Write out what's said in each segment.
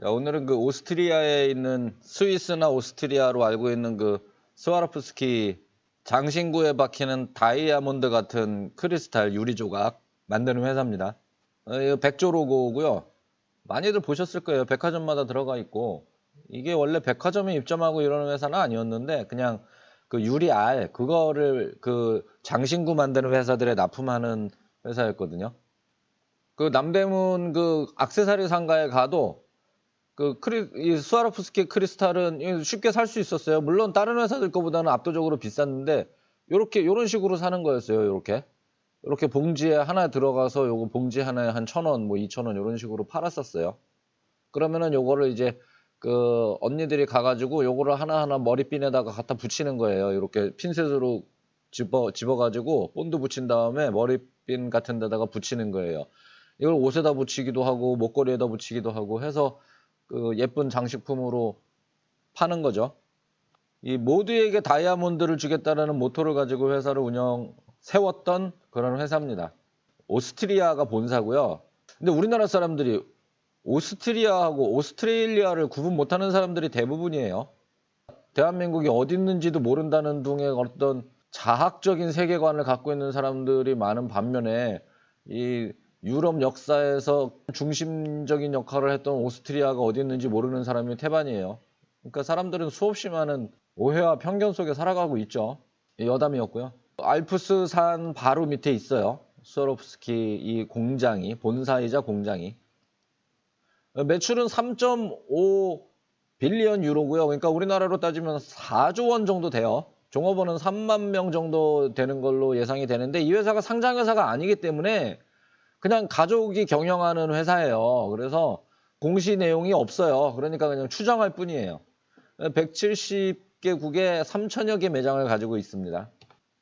자, 오늘은 그 오스트리아에 있는 스위스나 오스트리아로 알고 있는 그 스와로프스키 장신구에 박히는 다이아몬드 같은 크리스탈 유리 조각 만드는 회사입니다. 어, 백조 로고고요. 많이들 보셨을 거예요. 백화점마다 들어가 있고 이게 원래 백화점에 입점하고 이러는 회사는 아니었는데 그냥 그 유리 알 그거를 그 장신구 만드는 회사들에 납품하는 회사였거든요. 그 남대문 그 악세사리 상가에 가도 그 크리 이 스와로프스키 크리스탈은 쉽게 살 수 있었어요. 물론 다른 회사들 거보다는 압도적으로 비쌌는데 요렇게 요런 식으로 사는 거였어요. 요렇게. 요렇게 봉지에 하나 들어가서 요거 봉지 하나에 한 천 원, 뭐 이천 원 요런 식으로 팔았었어요. 그러면은 요거를 이제 그 언니들이 가가지고 요거를 하나하나 머리핀에다가 갖다 붙이는 거예요. 이렇게 핀셋으로 집어 집어가지고 본드 붙인 다음에 머리핀 같은 데다가 붙이는 거예요. 이걸 옷에다 붙이기도 하고 목걸이에다 붙이기도 하고 해서 그 예쁜 장식품으로 파는 거죠. 이 모두에게 다이아몬드를 주겠다라는 모토를 가지고 회사를 운영 세웠던 그런 회사입니다. 오스트리아가 본사고요. 근데 우리나라 사람들이 오스트리아하고 오스트레일리아를 구분 못하는 사람들이 대부분이에요. 대한민국이 어디 있는지도 모른다는 둥의 어떤 자학적인 세계관을 갖고 있는 사람들이 많은 반면에 이 유럽 역사에서 중심적인 역할을 했던 오스트리아가 어디 있는지 모르는 사람이 태반이에요. 그러니까 사람들은 수없이 많은 오해와 편견 속에 살아가고 있죠. 이 여담이었고요. 알프스 산 바로 밑에 있어요. 스와로프스키 이 공장이 본사이자 공장이 매출은 3.5 빌리언 유로고요. 그러니까 우리나라로 따지면 4조 원 정도 돼요. 종업원은 3만 명 정도 되는 걸로 예상이 되는데 이 회사가 상장 회사가 아니기 때문에 그냥 가족이 경영하는 회사예요. 그래서 공시 내용이 없어요. 그러니까 그냥 추정할 뿐이에요. 170개국에 3천여 개 매장을 가지고 있습니다.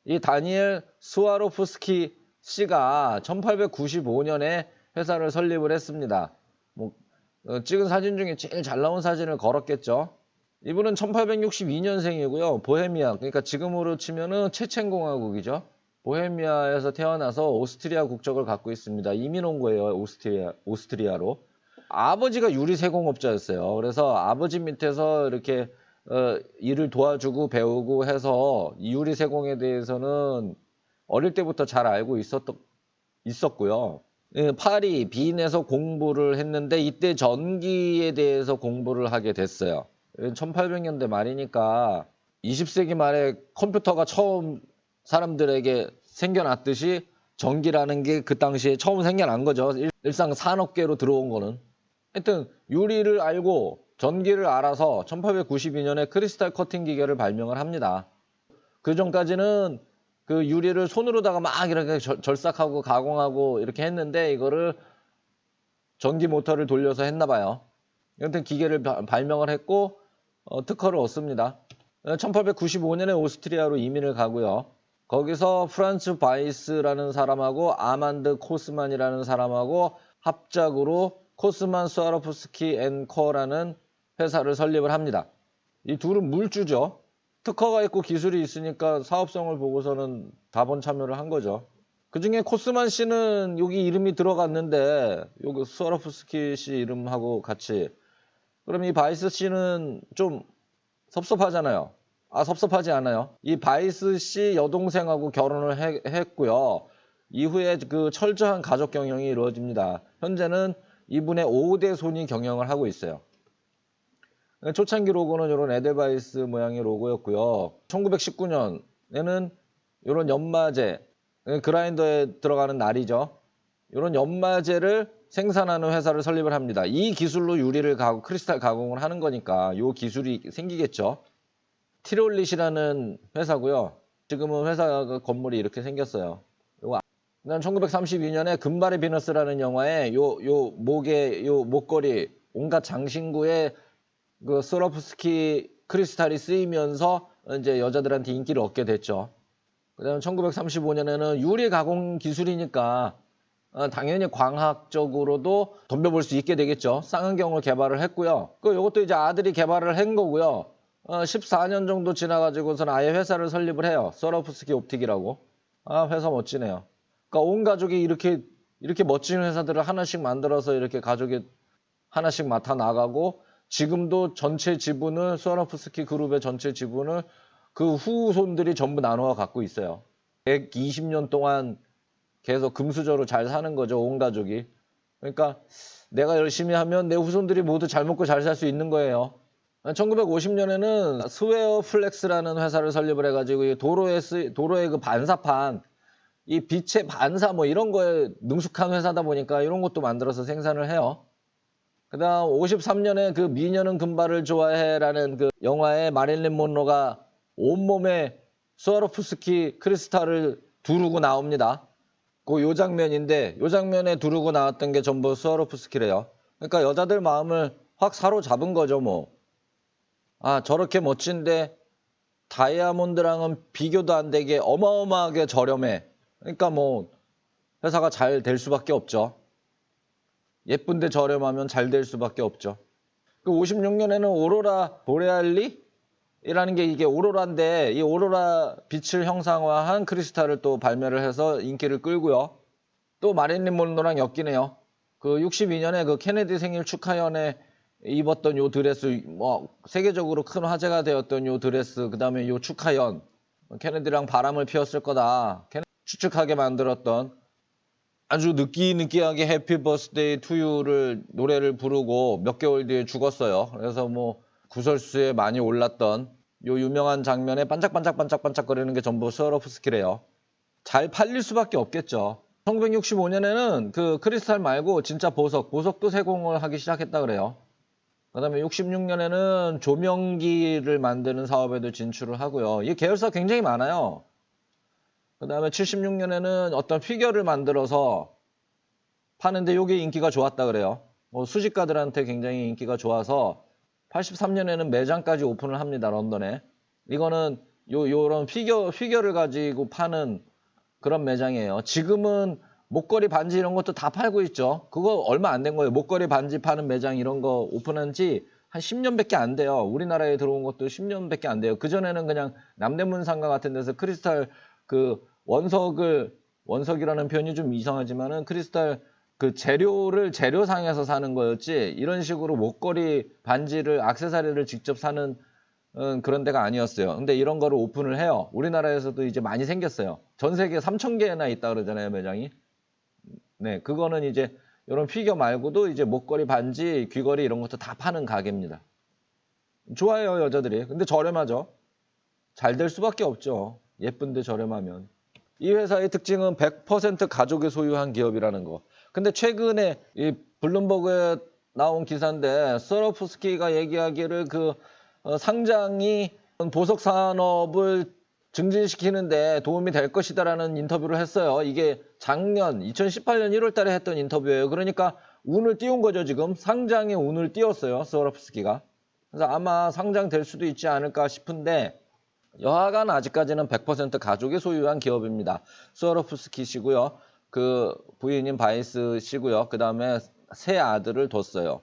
이 다니엘 스와로프스키 씨가 1895년에 회사를 설립을 했습니다. 뭐 어, 찍은 사진 중에 제일 잘 나온 사진을 걸었겠죠. 이분은 1862년생이고요. 보헤미아, 그러니까 지금으로 치면은 체첸공화국이죠. 보헤미아에서 태어나서 오스트리아 국적을 갖고 있습니다. 이민 온 거예요. 오스트리아, 오스트리아로. 아버지가 유리 세공업자였어요. 그래서 아버지 밑에서 이렇게 어, 일을 도와주고 배우고 해서 이 유리 세공에 대해서는 어릴 때부터 잘 알고 있었, 있었고요. 예, 파리, 빈에서 공부를 했는데 이때 전기에 대해서 공부를 하게 됐어요. 1800년대 말이니까 20세기 말에 컴퓨터가 처음 사람들에게 생겨났듯이 전기라는 게 그 당시에 처음 생겨난 거죠. 일- 일상 산업계로 들어온 거는. 하여튼 유리를 알고 전기를 알아서 1892년에 크리스탈 커팅 기계를 발명을 합니다. 그 전까지는 그 유리를 손으로다가 막 이렇게 절- 절삭하고 가공하고 이렇게 했는데 이거를 전기 모터를 돌려서 했나 봐요. 여튼 기계를 바- 발명을 했고 어, 특허를 얻습니다. 1895년에 오스트리아로 이민을 가고요. 거기서 프란츠 바이스라는 사람하고 아만드 코스만이라는 사람하고 합작으로 코스만 스와로프스키 앤 커라는 회사를 설립을 합니다. 이 둘은 물주죠. 특허가 있고 기술이 있으니까 사업성을 보고서는 다본 참여를 한 거죠. 그 중에 코스만 씨는 여기 이름이 들어갔는데 여기 스와로프스키 씨 이름하고 같이 그럼 이 바이스 씨는 좀 섭섭하잖아요. 아 섭섭하지 않아요. 이 바이스 씨 여동생하고 결혼을 해- 했고요. 이후에 그 철저한 가족 경영이 이루어집니다. 현재는 이분의 5대 손이 경영을 하고 있어요. 초창기 로고는 이런 에델바이스 모양의 로고였고요. 1919년에는 이런 연마제, 그라인더에 들어가는 날이죠. 이런 연마제를 생산하는 회사를 설립을 합니다. 이 기술로 유리를 가고 크리스탈 가공을 하는 거니까 이 기술이 생기겠죠. 티롤릿이라는 회사고요. 지금은 회사 그 건물이 이렇게 생겼어요. 그다음 1932년에 금발의 비너스라는 영화에 요 요 목에 요 목걸이 온갖 장신구에 그 스로프스키 크리스탈이 쓰이면서 이제 여자들한테 인기를 얻게 됐죠. 그다음 1935년에는 유리 가공 기술이니까 어, 당연히 광학적으로도 덤벼볼 수 있게 되겠죠. 쌍안경을 개발을 했고요. 그 요것도 이제 아들이 개발을 한 거고요. 어, 14년 정도 지나가지고서는 아예 회사를 설립을 해요. 서러프스키 옵틱이라고. 아 회사 멋지네요. 그러니까 온 가족이 이렇게 이렇게 멋진 회사들을 하나씩 만들어서 이렇게 가족이 하나씩 맡아 나가고 지금도 전체 지분을 스와로프스키 그룹의 전체 지분을 그 후손들이 전부 나누어 갖고 있어요. 120년 동안 계속 금수저로 잘 사는 거죠, 온 가족이. 그러니까 내가 열심히 하면 내 후손들이 모두 잘 먹고 잘 살 수 있는 거예요. 1950년에는 스웨어 플렉스라는 회사를 설립을 해가지고 이 도로에 쓰, 도로의 그 반사판, 이 빛의 반사 뭐 이런 거에 능숙한 회사다 보니까 이런 것도 만들어서 생산을 해요. 그다음 53년에 그 미녀는 금발을 좋아해라는 그 영화에 마릴린 monroe가 온몸에 스와로프스키 크리스탈을 두르고 나옵니다. 그 요 장면인데 요 장면에 두르고 나왔던 게 전부 스와로프스키래요. 그러니까 여자들 마음을 확 사로잡은 거죠, 뭐. 아, 저렇게 멋진데 다이아몬드랑은 비교도 안 되게 어마어마하게 저렴해. 그러니까 뭐 회사가 잘 될 수밖에 없죠. 예쁜데 저렴하면 잘 될 수밖에 없죠. 그 56년에는 오로라 보레알리 이라는 게 이게 오로라인데 이 오로라 빛을 형상화한 크리스탈을 또 발매를 해서 인기를 끌고요. 또 마릴린 monroe랑 엮이네요. 그 62년에 그 케네디 생일 축하연에 입었던 요 드레스 뭐 세계적으로 큰 화제가 되었던 요 드레스 그다음에 요 축하연 케네디랑 바람을 피웠을 거다 케네- 추측하게 만들었던 아주 느끼느끼하게 해피 버스데이 투유를 노래를 부르고 몇 개월 뒤에 죽었어요. 그래서 뭐 구설수에 많이 올랐던 요 유명한 장면에 반짝반짝반짝반짝거리는 게 전부 스와로프스키래요. 잘 팔릴 수밖에 없겠죠. 1965년에는 그 크리스탈 말고 진짜 보석, 보석도 세공을 하기 시작했다 그래요. 그다음에 66년에는 조명기를 만드는 사업에도 진출을 하고요. 이 계열사 굉장히 많아요. 그다음에 76년에는 어떤 피규어를 만들어서 파는데 이게 인기가 좋았다 그래요. 뭐 수집가들한테 굉장히 인기가 좋아서 83년에는 매장까지 오픈을 합니다. 런던에. 이거는 요 요런 피규어 피규어를 가지고 파는 그런 매장이에요. 지금은 목걸이 반지 이런 것도 다 팔고 있죠. 그거 얼마 안 된 거예요. 목걸이 반지 파는 매장 이런 거 오픈한 지 한 10년밖에 안 돼요. 우리나라에 들어온 것도 10년밖에 안 돼요. 그전에는 그냥 남대문 상가 같은 데서 크리스탈 그 원석을 원석이라는 표현이 좀 이상하지만은 크리스탈 그 재료를 재료상에서 사는 거였지 이런 식으로 목걸이 반지를 액세서리를 직접 사는 음, 그런 데가 아니었어요. 근데 이런 거를 오픈을 해요. 우리나라에서도 이제 많이 생겼어요. 전 세계 3천 개나 있다 그러잖아요, 매장이. 네, 그거는 이제 이런 피규어 말고도 이제 목걸이, 반지, 귀걸이 이런 것도 다 파는 가게입니다. 좋아요, 여자들이. 근데 저렴하죠. 잘 될 수밖에 없죠. 예쁜데 저렴하면. 이 회사의 특징은 100% 가족이 소유한 기업이라는 거. 근데 최근에 이 블룸버그에 나온 기사인데 서러프스키가 얘기하기를 그 어, 상장이 보석 산업을 증진시키는데 도움이 될 것이다라는 인터뷰를 했어요. 이게 작년 2018년 1월 달에 했던 인터뷰예요. 그러니까 운을 띄운 거죠, 지금. 상장에 운을 띄웠어요. 서러프스키가. 그래서 아마 상장될 수도 있지 않을까 싶은데 여하간 아직까지는 100% 가족이 소유한 기업입니다. 스와로프스키 씨고요. 그 부인인 바이스 씨고요. 그 다음에 세 아들을 뒀어요.